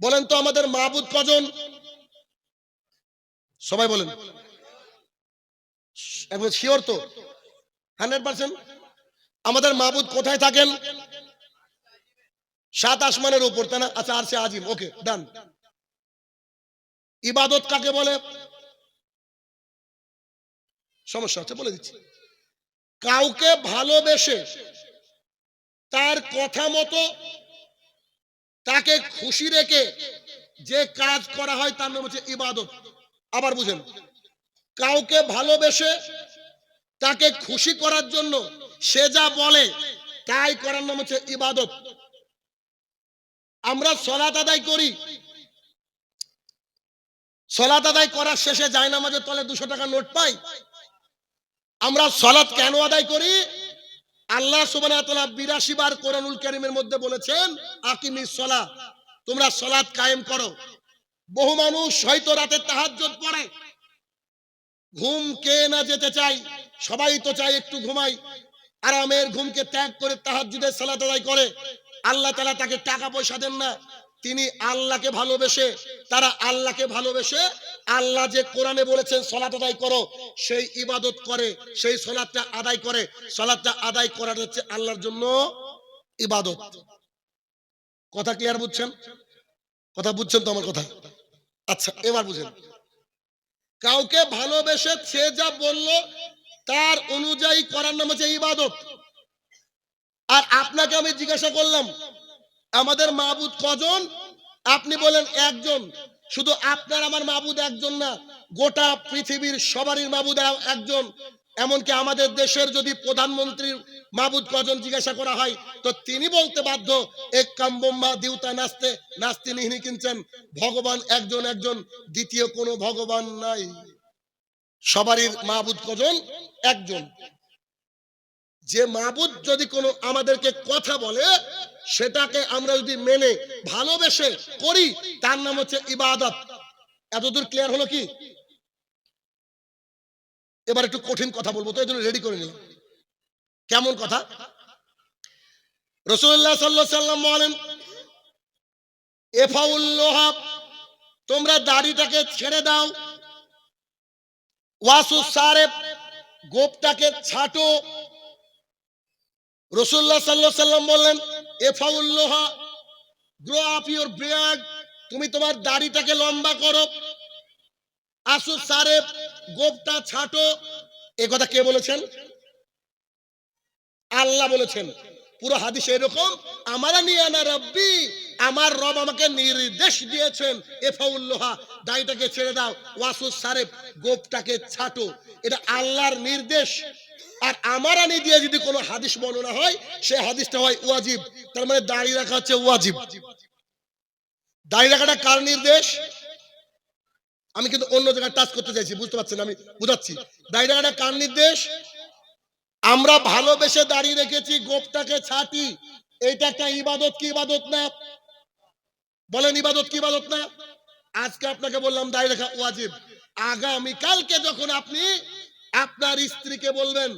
বলেন তো আমাদের মাহবুদ কজন? সবাই বলেন। শিওর তো? হান্ড্রেড পার্সেন্ট আমাদের মাহবুদ কোথায় থাকেন? সাত আসমানের উপর, তাই না? আচ্ছা আর সে আজিম, ওকে ডান ইবাদত কাকে বলে? সমস্যা হচ্ছে বলে দিচ্ছি। কাউকে ভালোবেসে তার কথা মতো তাকে খুশি রেখে যে কাজ করা হয় তার নাম হচ্ছে ইবাদত। আবার বুঝেন, কাউকে ভালোবেসে তাকে খুশি করার জন্য সে যা বলে তাই করার নাম হচ্ছে ইবাদত। আমরা সলাত আদায় করি, সলাত আদায় করার শেষে যায় নামাজের তলে দুশো টাকা নোট পাই। আমরা সলাত কেন আদায় করি? আল্লাহ সুবাহ বিরাশি বার কোরআনুল করিমের মধ্যে বলেছেন, আকিমি সলা তোমরা সলাৎ কায়েম করো। বহু মানুষ হয়তো রাতে তাহাজ পড়ে। ঘুম কে না যেতে চাই সবাই তো চাই একটু ঘুমাই। আরামের ঘুমকে ত্যাগ করে তাহাজুদের সালাত আদায় করে। আল্লাহ তালা তাকে টাকা পয়সা দেন না। তিনি আল্লাহকে ভালোবেসে, তারা আল্লাহকে ভালোবেসে, আল্লাহ যে কোরআনে বলেছেন, সলাত আদায় করো। সেই ইবাদত করে, সেই সলাতটা আদায় করে। সলাতটা আদায় করার হচ্ছে আল্লাহর জন্য ইবাদত। কথা ক্লিয়ার বুঝছেন? কথা বুঝছেন তো আমার কথা? আচ্ছা এবার বুঝেন। কাউকে ভালোবেসে সে যা বলল, তার অনুযায়ী করার নাম হচ্ছে ইবাদত। আর আপনাকে আমি জিজ্ঞাসা করলাম আমাদের মাহবুদ কজন? আপনি বলেন একজন। শুধু আপনার আমার মাহবুদ একজন না, গোটা পৃথিবীর সবারই মাহবুদ একজন। এমনকি আমাদের দেশের যদি প্রধানমন্ত্রীর মাহবুদ কজন জিজ্ঞাসা করা হয়, তো তিনি বলতে বাধ্য এক কাম্বম্মা দিউতা নাচতে নাচতে নিহিনি কিনছেন। ভগবান একজন একজন, দ্বিতীয় কোনো ভগবান নাই। সবারই মাহবুদ কজন? একজন। যে মাহবুদ যদি কোনো আমাদেরকে কথা বলে, সেটাকে আমরা যদি মেনে, ভালোবেসে করি, তার নাম হচ্ছে ইবাদত। এতদূর ক্লিয়ার হলো কি? এবার একটু কঠিন কথা বলব, তো এই জন্য রেডি করে নিলাম। কেমন কথা? রসুল্লাহ সাল্লাহ সাল্লাম বলেন, এফাউল্লোহা, তোমরা দাড়িটাকে ছেড়ে দাও। ওয়াসু সারেব, গোপটাকে ছাটো রসুল্লাহ সাল্লাহ সাল্লাম বললেন এফাউল্লোহা গ্রো আপ ইউর বিয়ার্ড তুমি তোমার দাড়িটাকে লম্বা করো, আসু সারেব গোপটা ছাটো। এ কথা কে বলেছেন? আল্লাহ বলেছেন। পুরো হাদিস এরকম, আমারা নিয়ে আনা রব্বি, আমার রব আমাকে নির্দেশ দিয়েছেন এফাউল্লোহা দাড়িটাকে ছেড়ে দাও ওয়াসু সারেব গোপটাকে ছাটো। এটা আল্লাহর নির্দেশ। আর আমার আনি দিয়ে যদি কোনো হাদিস বর্ণনা হয়, সে হাদিসটা হয় ওয়াজিব। তার মানে দাড়ি রাখা হচ্ছে ওয়াজিব। দাড়ি রাখাটা কার নির্দেশ? আমি কিন্তু অন্য জায়গায় টাচ করতে চাইছি, বুঝতে পারছেন আমি, বুঝাচ্ছি। দাড়ি রাখাটা কার নির্দেশ? আমরা ভালোবেসে দাঁড়িয়ে রেখেছি, গোপটাকে ছাটি। এইটা একটা ইবাদত কি ইবাদত না? বলেন ইবাদত কি ইবাদত না? আজকে আপনাকে বললাম দাঁড়িয়ে রাখা ওয়াজিব। আগামী কালকে যখন আপনি আপনার স্ত্রীকে বলবেন,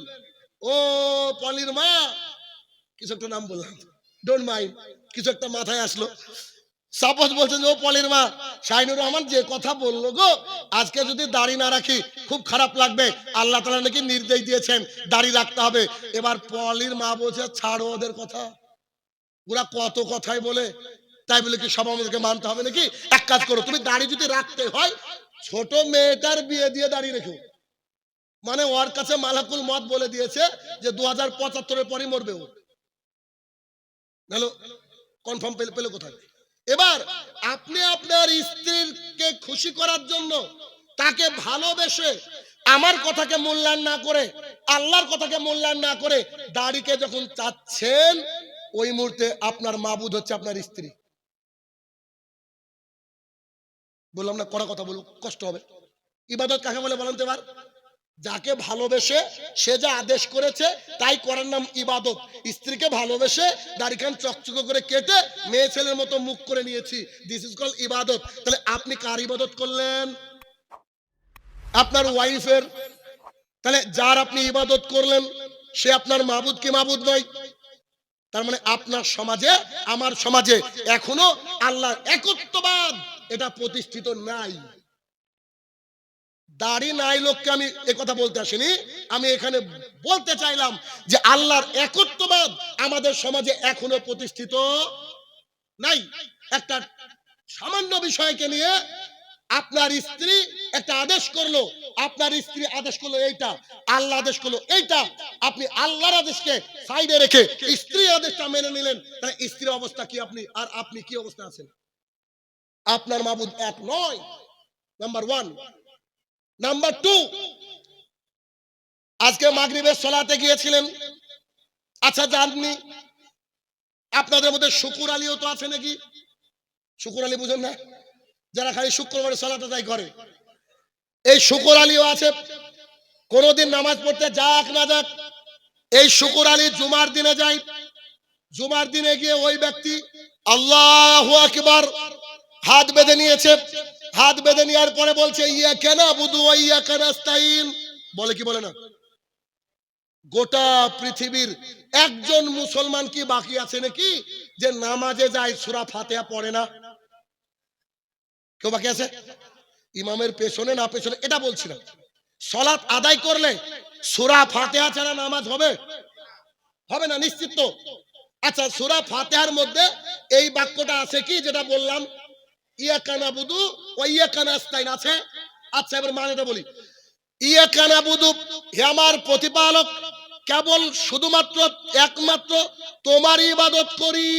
ও পলির মা। কিছু একটা নাম বললাম। ডোন্ট মাইন্ড কিছু একটা মাথায় আসলো। সাপোজ বলছেন ও পলির মা, শাহিনুর রহমান যে কথা বলল গো, আজকে যদি দাড়ি না রাখি, খুব খারাপ লাগবে। আল্লাহ তালা নাকি নির্দেশ দিয়েছেন, দাড়ি রাখতে হবে। এবার পলির মা বলছে, ছাড়ো ওদের কথা। ওরা কত কথাই বলে। তাই বলে কি সব আমাদেরকে মানতে হবে নাকি? এক কাজ করো, তুমি দাড়ি যদি রাখতে হয়, ছোট মেয়েটার বিয়ে দিয়ে দাঁড়িয়ে রেখো। মানে ওর কাছে মালাকুল মত বলে দিয়েছে যে দু হাজার পঁচাত্তরের পরই মরবে ও। হ্যালো কনফার্ম পেলে পেলে কোথায়? এবার আপনি আপনার স্ত্রীকে খুশি করার জন্য তাকে ভালোবেসে আমার কথাকে মূল্যায়ন না করে, আল্লাহর কথাকে মূল্যায়ন না করে দাড়িকে যখন চাচ্ছেন, ওই মুহূর্তে আপনার মাবুদ হচ্ছে আপনার স্ত্রী। বললাম না, কড়া কথা বলুক, কষ্ট হবে। ইবাদত কাকে বলে বলেন তো এবার? যাকে ভালোবেসে সে যা আদেশ করেছে, তাই করার নাম ইবাদত। স্ত্রীকে ভালোবেসে দাড়িখান চকচক করে কেটে মেয়ে ছেলের মতো মুখ করে নিয়েছি। দিস ইজ কল ইবাদত। তাহলে আপনি কার ইবাদত করলেন? আপনার ওয়াইফের। তাহলে যার আপনি ইবাদত করলেন, সে আপনার মাবুদ কি মাবুদ নয়? তার মানে আপনার সমাজে, আমার সমাজে এখনও আল্লাহর একত্ববাদ এটা প্রতিষ্ঠিত নাই। দাড়ি নাই লোককে আমি কথা বলতে আসিনি। আমি এখানে বলতে চাইলাম যে আল্লাহর একত্ববাদ আমাদের সমাজে এখনও প্রতিষ্ঠিত নাই। একটা সামান্য বিষয়কে নিয়ে আপনার স্ত্রী একটা আদেশ করল। আপনার স্ত্রী আদেশ করল এইটা, আল্লাহ আদেশ করল এইটা। আপনি আল্লাহর আদেশকে সাইডে রেখে স্ত্রী আদেশটা মেনে নিলেন, তাহলে স্ত্রীর অবস্থা কি আপনি, আর আপনি কি অবস্থা আছেন? আপনার মাবুদ এক নয়, নাম্বার ওয়ান। নাম্বার টু আজকে মাগরিবের সলাতে গিয়েছিলেন। আচ্ছা জাননি? আপনাদের মধ্যে শুকুর আলীও তো আছে নাকি? শুকুর আলী বুঝেন না? যারা খালি শুক্রবারে সলাতে তাই করে। এই শুকুর আলীও আছে। কোনোদিন নামাজ পড়তে যাক না যাক, এই শুকুর আলী জুমার দিনে যাই জুমার দিনে গিয়ে ওই ব্যক্তি আল্লাহ আকবার হাত বেঁধে নিয়েছে। হাত বেঁধে নেওয়ার পরে বলছে, ইয়া কেন বুধু ইয়া কেনাস্তাইন বলে কি বলে না? গোটা পৃথিবীর একজন মুসলমান কি বাকি আছে নাকি যে নামাজে যায় সুরা ফাতেহা পড়ে না? কেউ বাকি আছে? ইমামের পেছনে না পেছনে? এটা বলছি না। সলাৎ আদায় করলে সুরা ফাতেহা ছাড়া নামাজ হবে? হবে না, নিশ্চিত তো। আচ্ছা সুরা ফাতেহার মধ্যে এই বাক্যটা আছে কি যেটা বললাম? ইয়া কানা আছে? আচ্ছা এবার মানেটা বলি। ইয়া হে আমার প্রতিপালক, কেবল শুধুমাত্র একমাত্র তোমার ইবাদত করি।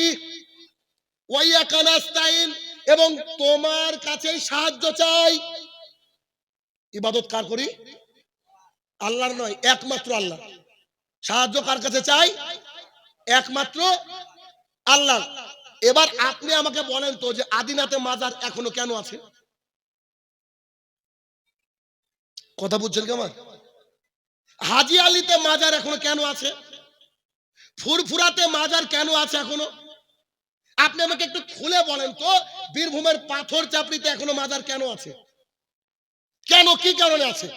কানাস্তাইন এবং তোমার কাছে সাহায্য চাই। ইবাদত কার করি? আল্লাহর নয়, একমাত্র আল্লাহ সাহায্য কার কাছে চাই? একমাত্র আল্লাহ এবার আপনি আমাকে বলেন তো যে আদিনাতে মাজার এখনও কেন আছে? কথা বুঝছেন কেমন হাজি আলীতে মাজার এখনও কেন আছে? ফুরফুরাতে মাজার কেন আছে এখনও? আপনি আমাকে একটু খুলে বলেন তো, বীরভূমের পাথর চাপড়িতে এখনও মাজার কেন আছে? কেন, কি কারণে আছে?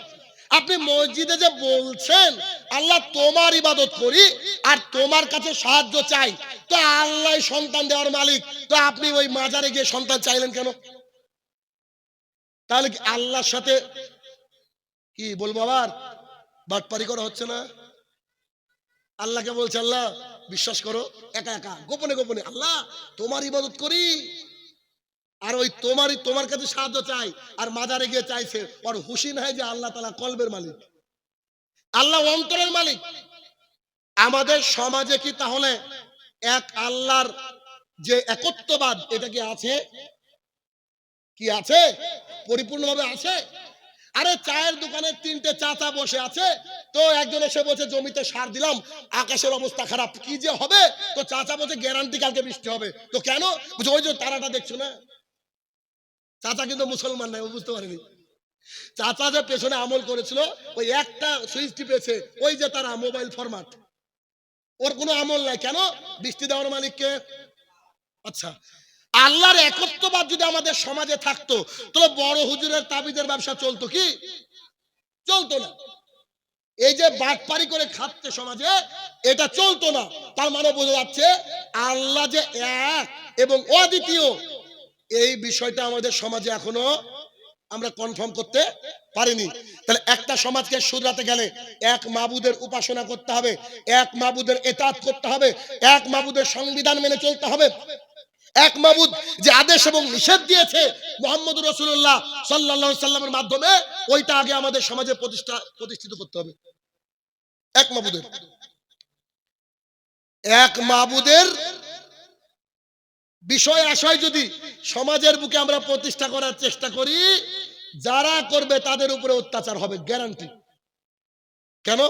আপনি মসজিদে যে বলছেন, আল্লাহ তোমার ইবাদত করি আর তোমার কাছে সাহায্য চাই। তো আল্লাহ সন্তান দেওয়ার মালিক, তো আপনি ওই মাজারে গিয়ে সন্তান চাইলেন কেন? তাহলে কি আল্লাহর সাথে কি বলব আবার? বাটপারি করা হচ্ছে না? আল্লাহকে বলছে, আল্লাহ, বিশ্বাস করো, একা একা, গোপনে গোপনে, আল্লাহ, তোমার ইবাদত করি আর ওই তোমারই, তোমার কাছে সাহায্য চাই, আর মাজারে গিয়ে চাইছে ওর হুশি নাই যে আল্লাহ তালা কলবের মালিক। আল্লাহ অন্তরের মালিক। আমাদের সমাজে কি তাহলে এক আল্লাহর যে একত্ববাদ, এটা কি আছে? কি আছে? পরিপূর্ণভাবে আছে? আরে চায়ের দোকানে তিনটে চাচা বসে আছে, তো একজন এসে বলছে, জমিতে সার দিলাম, আকাশের অবস্থা খারাপ, কি যে হবে? তো চাচা বলছে, গ্যারান্টি কালকে বৃষ্টি হবে। তো কেন? ওই যে তারাটা দেখছ না? চাচা কিন্তু মুসলমান নাই, ও বুঝতে পারেনি। চাচা যে পেছনে আমল করেছিল, ওই একটা সুইচ টিপেছে, ওই যে তারা মোবাইল ফরম্যাট ওর কোনো আমল নাই। কেন? বৃষ্টি দেওয়ার মালিককে। আচ্ছা আল্লাহর একত্ববাদ যদি আমাদের সমাজে থাকতো, তাহলে বড় হুজুরের তাবিজের ব্যবসা চলতো কি? চলতো না। এই যে বাটপারি করে খাচ্ছে সমাজে, এটা চলতো না। তার মানে বোঝা যাচ্ছে, আল্লাহ যে এক এবং অদ্বিতীয়। এই বিষয়টা আমাদের সমাজে এখনও আমরা কনফার্ম করতে পারিনি। তাহলে একটা সমাজকে শুধরাতে গেলে এক মাবুদের উপাসনা করতে হবে, এক মাবুদের এতাত করতে হবে, এক মাবুদের সংবিধান মেনে চলতে হবে। এক মাবুদ যে আদেশ এবং নিষেধ দিয়েছে মোহাম্মদ রসুল্লাহ সাল্লাহ সাল্লামের মাধ্যমে, ওইটা আগে আমাদের সমাজে প্রতিষ্ঠা, প্রতিষ্ঠিত করতে হবে। এক মাবুদের। এক মাবুদের বিষয় আশয় যদি সমাজের বুকে আমরা প্রতিষ্ঠা করার চেষ্টা করি, যারা করবে তাদের উপরে অত্যাচার হবে গ্যারান্টি কেন?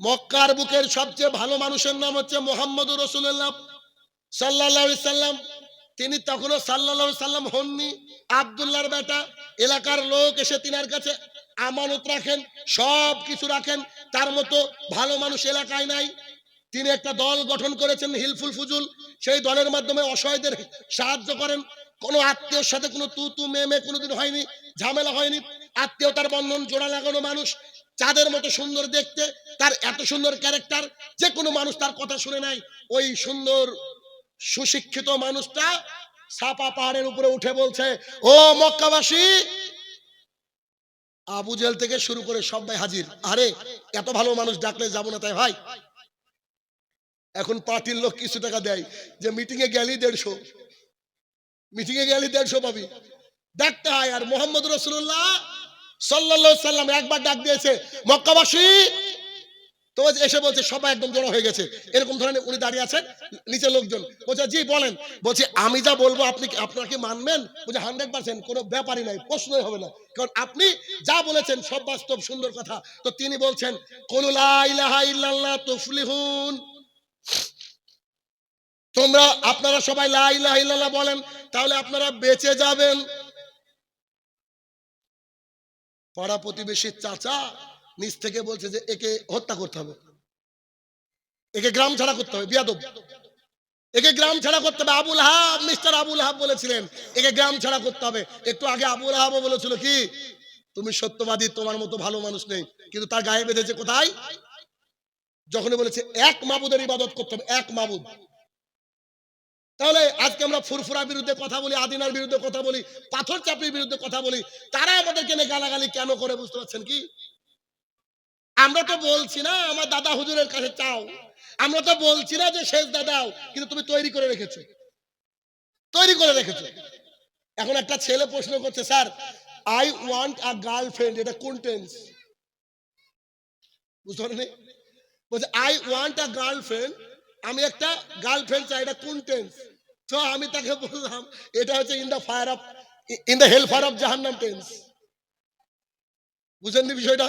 মক্কার বুকের সবচেয়ে ভালো মানুষের নাম হচ্ছে মোহাম্মদ রসুল্লাহ সাল্লাহ সাল্লাম। তিনি তখনও সাল্লাহ সাল্লাম হননি। আবদুল্লাহর বেটা, এলাকার লোক এসে তিনার কাছে আমানত রাখেন, সব কিছু রাখেন। তার মতো ভালো মানুষ এলাকায় নাই। তিনি একটা দল গঠন করেছেন হিলফুল ফুজুল সেই দলের মাধ্যমে অসহায়দের সাহায্য করেন। কোনো আত্মীয়র সাথে কোনো তু তু মে মে কোনোদিন হয়নি, ঝামেলা হয়নি। আত্মীয়তার বন্ধন জোড়া লাগানো মানুষ, চাঁদের মতো সুন্দর দেখতে, তার এত সুন্দর ক্যারেক্টার যে কোনো মানুষ তার কথা শুনে নাই ওই সুন্দর সুশিক্ষিত মানুষটা সাপা পাহাড়ের উপরে উঠে বলছে, ও মক্কাবাসী, আবু জেল থেকে শুরু করে সবাই হাজির। আরে, এত ভালো মানুষ ডাকলে যাব না তাই, ভাই? এখন পার্টির লোক কিছু টাকা দেয় যে মিটিং এ গেলি দেড়শো। মিটিং এ গেলি দেড়শো পাবি। ডাকতে হয় আর মোহাম্মদ রসুল্লাহ সাল্লাল্লাহু সাল্লাম একবার ডাক দিয়েছে, মক্কাবাসী! তো ওই যে এসে বলছে, সবাই একদম জড়ো হয়ে গেছে। এরকম ধরনের উনি দাঁড়িয়ে আছেন নিচে লোকজন। বলছে, জি, বলেন। বলছে, আমি যা বলব আপনি কি- আপনারা কি মানবেন? বলছে, হান্ড্রেড পার্সেন্ট, কোনো ব্যাপারই নাই, প্রশ্নই হবে না। কারণ আপনি যা বলেছেন সব বাস্তব, সুন্দর কথা। তো তিনি বলছেন কোন ইলাহা ইল্লাল্লাহ তুফলিহুন। তোমরা আপনারা সবাই লা ইলাহা বলেন, তাহলে আপনারা বেঁচে যাবেন। পাড়া প্রতিবেশীর চাচা নিচ থেকে বলছে যে, একে হত্যা করতে হবে। একে গ্রাম ছাড়া করতে হবে, বিয়াদব। একে গ্রাম ছাড়া করতে হবে। Abul hub, mister Abul hub বলেছিলেন, একে গ্রাম ছাড়া করতে হবে। একটু আগে আবুল হাবও বলেছিল কি, তুমি সত্যবাদী, তোমার মতো ভালো মানুষ নেই, কিন্তু তার গায়ে বেঁধেছে কোথায়? যখনই বলেছে, এক মাবুদের ইবাদত করতে হবে, এক মাবুদ। তাহলে আজকে আমরা ফুরফুরার বিরুদ্ধে কথা বলি, আদিনার বিরুদ্ধে কথা বলি, পাথর চাপড়ির বিরুদ্ধে কথা বলি, তারা আমাদেরকে নিয়ে গালাগালি কেন করে বুঝতে পারছেন কি? আমরা তো বলছি না, আমার দাদা হুজুরের কাছে চাও। আমরা তো বলছি না যে, শেষ দাদাও, কিন্তু তুমি তৈরি করে রেখেছো। তৈরি করে রেখেছো। এখন একটা ছেলে প্রশ্ন করছে, sir I want a girlfriend এটা কোন টেন্স বুঝতে পারেনি বলছে আই ওয়ান্ট আ গার্লফ্রেন্ড আমি একটা গার্লফ্রেন্ড চাই, এটা কোন টেন্স তো আমি তাকে বললাম, এটা হচ্ছে in the fire of in the hell fire of জাহান্নাম টেন্স বুঝেন বিষয়টা?